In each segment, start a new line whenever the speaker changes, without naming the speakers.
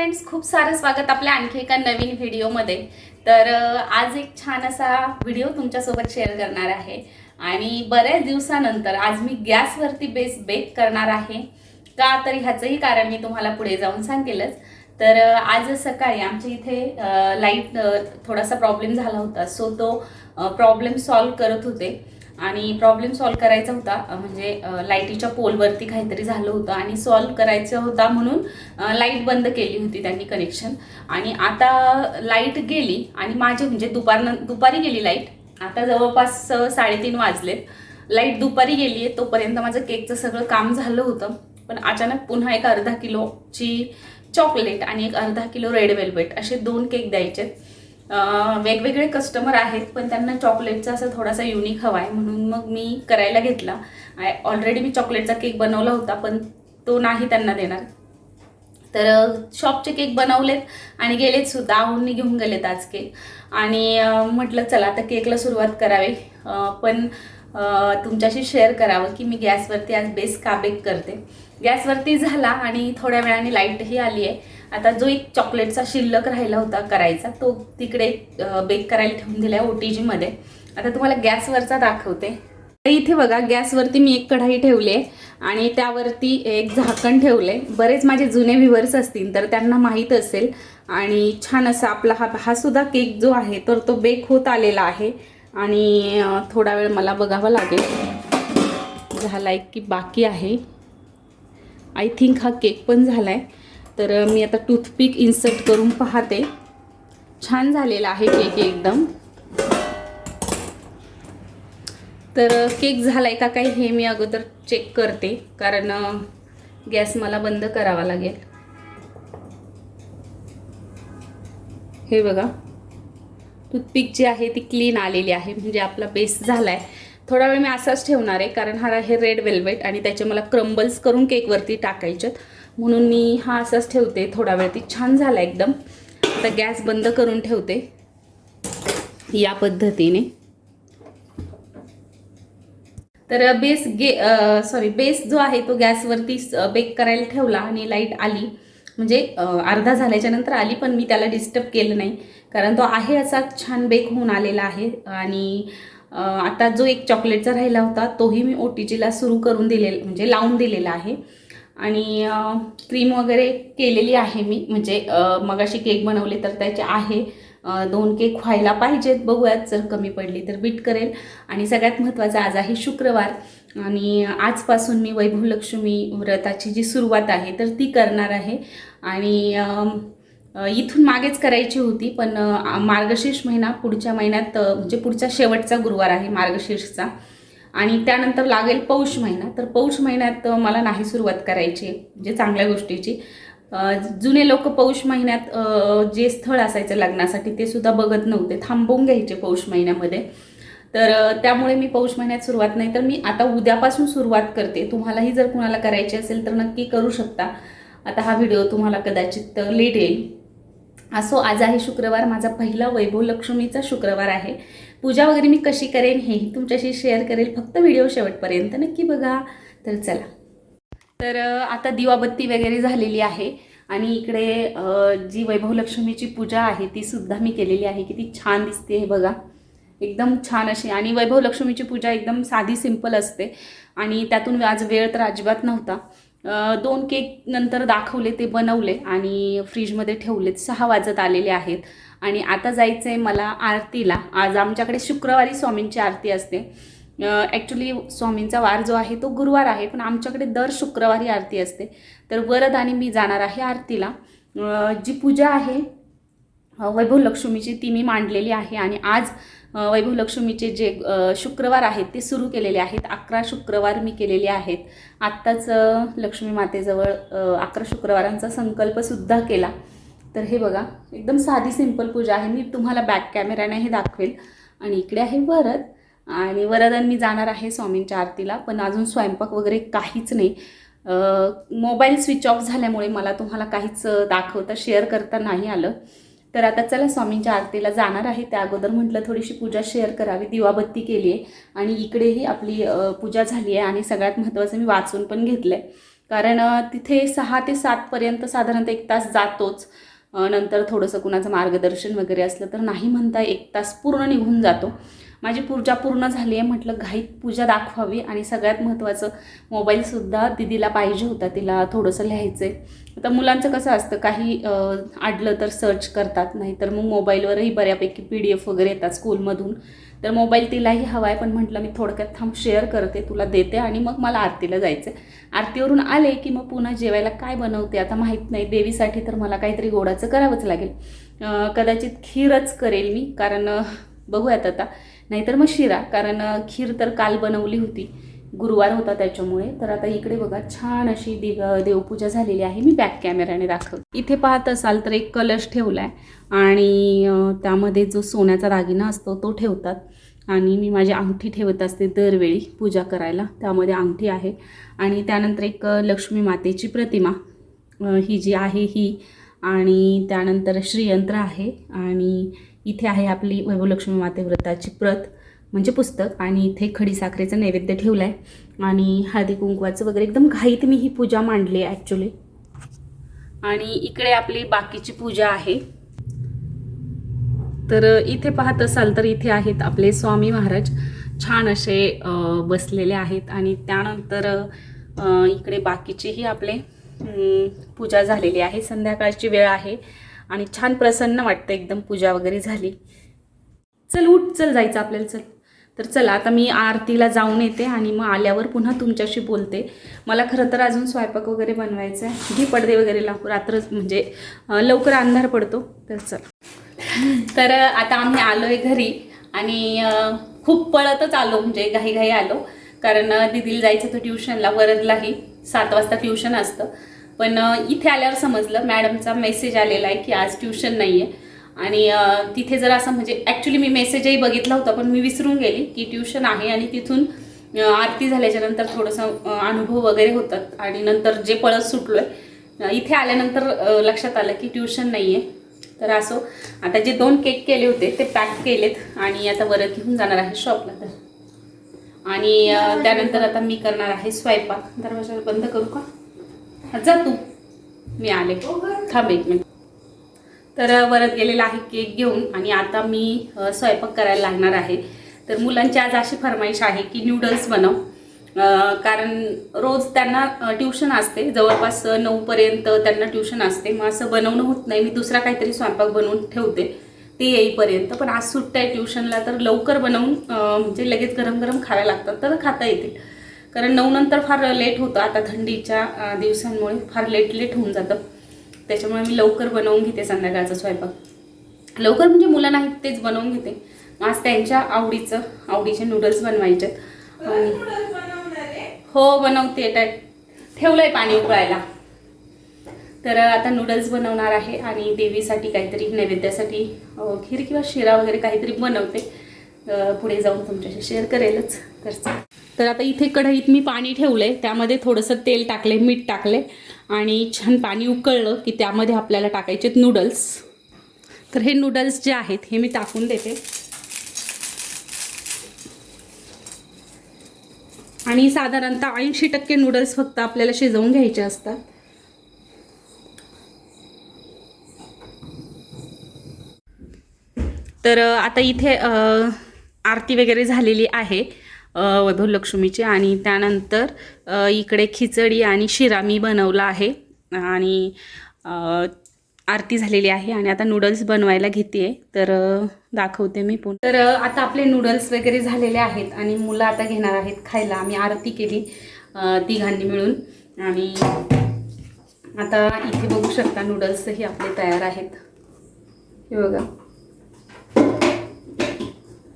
Friends खूप सारं स्वागत आपल्या आणखी एका नवीन व्हिडिओमध्ये. तर आज एक छान असा व्हिडिओ तुमच्यासोबत शेअर करणार आहे. आणि बऱ्याच दिवसानंतर आज मी गॅसवरती बेस बेक करणार आहे. का तर ह्याचंही कारण मी तुम्हाला पुढे जाऊन सांगेलच. तर आज सकाळी आमच्या इथे लाइट थोडासा प्रॉब्लेम झाला होता. सो तो प्रॉब्लेम सॉल्व करत होते. आणि प्रॉब्लेम सॉल्व करायचा होता. म्हणजे लाईटीच्या पोलवरती काहीतरी झालं होतं आणि सॉल्व करायचा होता म्हणून लाइट बंद केली होती त्यांनी कनेक्शन आणि आता लाइट गेली आणि माझे म्हणजे दुपार दुपारी गेली लाइट आता जवळपास साडेतीन वाजलेत. लाइट दुपारी गेली आहे तोपर्यंत माझं केकचं सगळं काम झालं होतं. पण अचानक पुन्हा एक अर्धा किलोची चॉकलेट आणि एक अर्धा किलो रेड वेल्वेट असे दोन केक द्यायचे वेगवेगळे कस्टमर आहेत पण त्यांना चॉकलेटचा असा थोडासा युनिक हवा आहे म्हणून मग मी करायला घेतला. ऑलरेडी मी चॉकलेटचा केक बनवला होता पण तो नाही त्यांना देणार. तर शॉपचे केक बनवलेत आणि गेलेत सुद्धा आऊंनी घेऊन गेलेत आज केक आणि म्हटलं चला आता केकला सुरुवात करावी. पण तुमच्याशी शेअर करावं की मी गॅसवरती आज बेस का बेक करते. गॅसवरती झाला आणि थोड्या वेळाने लाईटही आली आहे. आता जो एक चॉकलेटचा शिल्लक राहिला होता करायचा तो तिकडे बेक करायला ठेवून दिला आहे ओ टी जीमध्ये. आता तुम्हाला गॅसवरचा दाखवते. तर इथे बघा गॅसवरती मी एक कढाई ठेवली आहे आणि त्यावरती एक झाकण ठेवले बरेच माझे जुने व्हिवर्स असतील तर त्यांना माहीत असेल. आणि छान असा आपला हा हा सुद्धा केक जो आहे तर तो बेक होत आलेला आहे. आणि थोडा वेळ मला बघावा लागेल. झाला आहे की बाकी आहे. आय थिंक हा केक पण झाला आहे तर मी आता टूथपिक इन्सर्ट करून पाहते. छान झालेला आहे केक एकदम. तर केक झाला आहे का काही हे मी अगोदर चेक करते. कारण गॅस मला बंद करावा लागेल. हे बघा. टूथपिक जी आहे ती क्लीन आलेली आहे म्हणजे आपला बेस झालाय. थोडा वेळ मी असाच ठेवणार आहे कारण हा आहे रेड वेल्वेट आणि त्याचे मला क्रम्बल्स करून केकवरती टाकायच्यात म्हणून मी हा असाच ठेवते थोडा वेळ ती छान झाला एकदम. आता गॅस बंद करून ठेवते. या पद्धतीने. तर बेस गे सॉरी बेस जो आहे तो गॅसवरती बेक करायला ठेवला आणि लाइट आली. म्हणजे अर्धा झाल्याच्यानंतर आली पण मी त्याला डिस्टर्ब केलं नाही. कारण तो आहे असा छान बेक होऊन आलेला आहे. आणि आता जो एक चॉकलेटचा राहिला होता तोही मी ओ टी जीला सुरू करून दिलेला म्हणजे लावून दिलेला आहे. आणि क्रीम वगैरे केलेली आहे मी. म्हणजे मग अशी केक बनवले तर त्याचे आहे. दोन केक व्हायला पाहिजेत. बघूयात जर कमी पडली तर बीट करेल. आणि सगळ्यात महत्त्वाचं आज आहे शुक्रवार. आणि आजपासून मी वैभव लक्ष्मी व्रताची जी सुरुवात आहे तर ती करणार आहे. आणि इथून मागेच करायची होती पण मार्गशीर्ष महिना पुढच्या महिन्यात म्हणजे पुढचा शेवटचा गुरुवार आहे मार्गशीर्षचा. आणि त्यानंतर लागेल पौष महिना. तर पौष महिन्यात मला नाही सुरुवात करायची आहे म्हणजे चांगल्या गोष्टीची. जुने लोक पौष महिन्यात जे स्थळ असायचं लग्नासाठी ते सुद्धा बघत नव्हते. थांबवून घ्यायचे पौष महिन्यामध्ये. तर त्यामुळे मी पौष महिन्यात सुरुवात नाही. तर मी आता उद्यापासून सुरुवात करते. तुम्हालाही जर कुणाला करायची असेल तर नक्की करू शकता. आता हा व्हिडिओ तुम्हाला कदाचित लेट येईल. असो आज आहे शुक्रवार माझा पहिला वैभव लक्ष्मीचा शुक्रवार आहे. पूजा वगैरे मी कशी करेन हेही तुमच्याशी शेअर करेल फक्त व्हिडिओ शेवटपर्यंत. नक्की बघा. तर चला. तर आता दिवाबत्ती वगैरे झालेली आहे आणि इकडे जी वैभव लक्ष्मीची पूजा आहे ती सुद्धा मी केलेली आहे. किती छान दिसते हे बघा. एकदम छान अशी. आणि वैभव लक्ष्मीची पूजा एकदम साधी सिंपल असते. आणि त्यातून आज वेळ तर अजिबात नव्हता. दोन केक नंतर दाखवले ते बनवले आणि फ्रीजमध्ये ठेवलेत. सहा वाजत आलेले आहेत. आणि आता जायचं आहे मला आरतीला. आज आमच्याकडे शुक्रवारी स्वामींची आरती असते. ॲक्च्युली स्वामींचा वार जो आहे तो गुरुवार आहे पण आमच्याकडे दर शुक्रवारी आरती असते. तर वरद आणि मी जाणार आहे आरतीला. जी पूजा आहे वैभव लक्ष्मीची ती मी मांडलेली आहे आणि आज वैभव लक्ष्मीचे जे शुक्रवार आहेत ते सुरू केलेले आहेत. अकरा शुक्रवार मी केलेले आहेत. आत्ताच लक्ष्मी मातेजवळ अकरा शुक्रवारांचा संकल्पसुद्धा केला. तर हे बघा एकदम साधी सिंपल पूजा आहे. मी तुम्हाला बॅक कॅमेऱ्याने हे दाखवेल. आणि इकडे आहे वरद. आणि वरदन मी जाणार आहे स्वामींच्या आरतीला पण अजून स्वयंपाक वगैरे काहीच नाही. मोबाईल स्विच ऑफ झाल्यामुळे मला तुम्हाला काहीच दाखवता शेअर करता नाही आलं. तर आता चला स्वामींच्या आरतीला जाणार आहे. त्या अगोदर म्हटलं थोडीशी पूजा शेअर करावी. दिवाबत्ती केली आहे आणि इकडेही आपली पूजा झाली आहे आणि सगळ्यात महत्त्वाचं मी वाचून पण घेतलं आहे कारण तिथे सहा ते सातपर्यंत साधारणतः एक तास जातोच. नंतर थोडंसं कुणाचं मार्गदर्शन वगैरे असलं तर नाही म्हणता एक तास पूर्ण निघून जातो. माझी पूजा पूर्ण झाली आहे. म्हटलं घाईत पूजा दाखवावी आणि सगळ्यात महत्त्वाचं मोबाईलसुद्धा दिदीला पाहिजे होता. तिला थोडंसं लिहायचं आहे आता मुलांचं कसं असतं काही आडलं तर सर्च करतात नाही तर मग मोबाईलवरही बऱ्यापैकी पी डी एफ वगैरे येतात स्कूलमधून तर मोबाईल तिलाही हवा आहे पण म्हटलं मी थोडक्यात थांब शेअर करते तुला देते आणि मग मला आरतीला जायचं आहे आरतीवरून आले की मग पुन्हा जेवायला काय बनवते आता माहीत नाही. देवीसाठी तर मला काहीतरी गोडाचं करावंच लागेल. कदाचित खीरच करेल मी कारण बघूयात आता. नाहीतर मग शिरा कारण खीर तर काल बनवली होती. गुरुवार होता त्याच्यामुळे. तर आता इकडे बघा छान अशी देव देवपूजा झालेली आहे. मी बॅक कॅमेऱ्याने दाखवते. इथे पाहत असाल तर एक कलश ठेवला आहे आणि त्यामध्ये जो सोन्याचा दागिना असतो तो ठेवतात. आणि मी माझी अंगठी ठेवत असते दरवेळी पूजा करायला. त्यामध्ये अंगठी आहे. आणि त्यानंतर एक लक्ष्मी मातेची प्रतिमा ही जी आहे ही. आणि त्यानंतर श्रीयंत्र आहे. आणि इथे आहे आपली वैभवलक्ष्मी माते व्रताची प्रत म्हणजे पुस्तक. आणि इथे खडीसाखरेचं नैवेद्य ठेवलं आहे आणि हळदी कुंकवाचं वगैरे एकदम घाईत मी ही पूजा मांडली आहे ॲक्च्युली आणि इकडे आपली बाकीची पूजा आहे. तर इथे पाहत असाल तर इथे आहेत आपले स्वामी महाराज. छान असे बसलेले आहेत. आणि त्यानंतर इकडे बाकीचेही आपले पूजा झालेली आहे. संध्याकाळची वेळ आहे. आणि छान प्रसन्न वाटतं एकदम पूजा वगैरे झाली. चल उठ चल जायचं आपल्याला चल. तर चला आता मी आरतीला जाऊन येते आणि मग आल्यावर पुन्हा तुमच्याशी बोलते. मला खरं तर अजून स्वयंपाक वगैरे बनवायचा आहे. घे पडदे वगैरे लावू. रात्र म्हणजे लवकर अंधार पडतो. तर चल. तर आता आम्ही आलो आहे घरी आणि खूप पळतच आलो. म्हणजे घाई घाई आलो. कारण दिदीला दीदीला जायचं होतं ट्युशनला. वरदलाही सात वाजता ट्युशन असतं. पण इथे आल्यावर समजलं. मॅडमचा मेसेज आलेला आहे की आज ट्युशन नाही आहे आणि तिथे जर असं म्हणजे ॲक्च्युली मी मेसेजही बघितला होता पण मी विसरून गेली की ट्युशन आहे आणि तिथून आरती झाल्याच्यानंतर थोडंसं अनुभव वगैरे होतात. आणि नंतर जे पळत सुटलो आहे इथे आल्यानंतर लक्षात आलं की ट्युशन नाही आहे तर असो आता जे दोन केक केले होते ते पॅक केलेत आणि आता वरत घेऊन जाणार आहे शॉपला तर. आणि त्यानंतर आता मी करणार आहे स्वयंपाक. दरवाजा बंद करू का? जा तू. मी आले. थांब एक मिनिट. तर वरत गेलेला आहे केक घेऊन आणि आता मी स्वयंपाक करायला लागणार आहे. तर मुलांची आज अशी फरमाईश आहे की न्यूडल्स बनव. कारण रोज त्यांना ट्युशन असते. जवळपास नऊपर्यंत त्यांना ट्युशन असते. मग असं बनवणं होत नाही. मी दुसरा काहीतरी स्वयंपाक बनवून ठेवते. ते येईपर्यंत. पण आज सुट्ट्या आहे ट्युशनला तर लवकर बनवून म्हणजे लगेच गरम गरम खायला लागतात. तर खाता येतील. कारण नऊ नंतर फार लेट होतं. आता थंडीच्या दिवसांमुळे फार लेट लेट होऊन जातं. त्याच्यामुळे मी लवकर बनवून घेते संध्याकाळचा स्वयंपाक. लवकर म्हणजे मुलं नाहीत तेच बनवून घेते. मग आज त्यांच्या आवडीचं आवडीचे नूडल्स बनवायचे आणि हो बनवते. त्या आहे पाणी उकळायला. तर आता नूडल्स बनवणार आहे आणि देवीसाठी काहीतरी नैवेद्यासाठी खीर किंवा शिरा वगैरे काहीतरी बनवते. पुढे जाऊन तुमच्याशी शेअर करेलच. तर तर आता इथे कढईत मी पाणी ठेवलंय त्यामध्ये थोडंसं तेल टाकले मीठ टाकले आणि छान पाणी उकळलं की त्यामध्ये आपल्याला टाकायचे नूडल्स तर हे नूडल्स जे आहेत हे मी टाकून देते. आणि साधारणतः ऐंशी टक्के नूडल्स फक्त आपल्याला शिजवून घ्यायचे असतात. तर आता इथे आरती वगैरे झालेली आहे. वैभव लक्ष्मीचे आणि त्यानंतर इकडे खिचडी आणि शिरा मी बनवला आहे. आणि आरती झालेली आहे आणि आता नूडल्स बनवायला घेते तर दाखवते मी पुन्हा. तर आता आपले नूडल्स वगैरे झालेले आहेत आणि मुलं आता घेणार आहेत खायला. आम्ही आरती केली तिघांनी मिळून. आणि आता इथे बघू शकता नूडल्सही आपले तयार आहेत. हे बघा.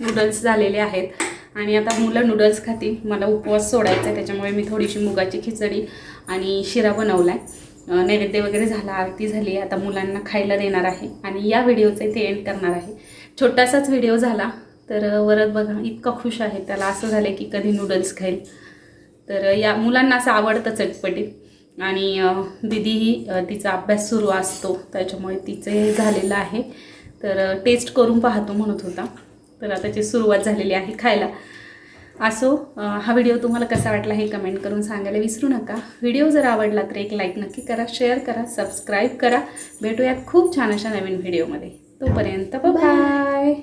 नूडल्स झालेले आहेत. आणि आता मुलं नूडल्स खातील. मला उपवास सोडायचा आहे त्याच्यामुळे मी थोडीशी मुगाची खिचडी आणि शिरा बनवला आहे नैवेद्य वगैरे झाला आरती झाली आता मुलांना खायला देणार आहे. आणि या व्हिडिओचं इथे एंड करणार आहे. छोटासाच व्हिडिओ झाला तर वरत बघा इतका खुश आहे. त्याला असं झालं की कधी नूडल्स खाईल. तर या मुलांना असं आवडतं चटपटीत. आणि दिदीही तिचा अभ्यास सुरू असतो त्याच्यामुळे तिचे झालेलं आहे. तर टेस्ट करून पाहतो म्हणत होता. तर आता त्याची सुरुवात झालेली आहे खायला. असो हा व्हिडिओ तुम्हाला कसा वाटला हे कमेंट करून सांगायला विसरू नका. व्हिडिओ जर आवडला तर एक लाईक नक्की करा शेअर करा सबस्क्राईब करा. भेटूयात खूप छान अशा नवीन व्हिडिओमध्ये तोपर्यंत बाय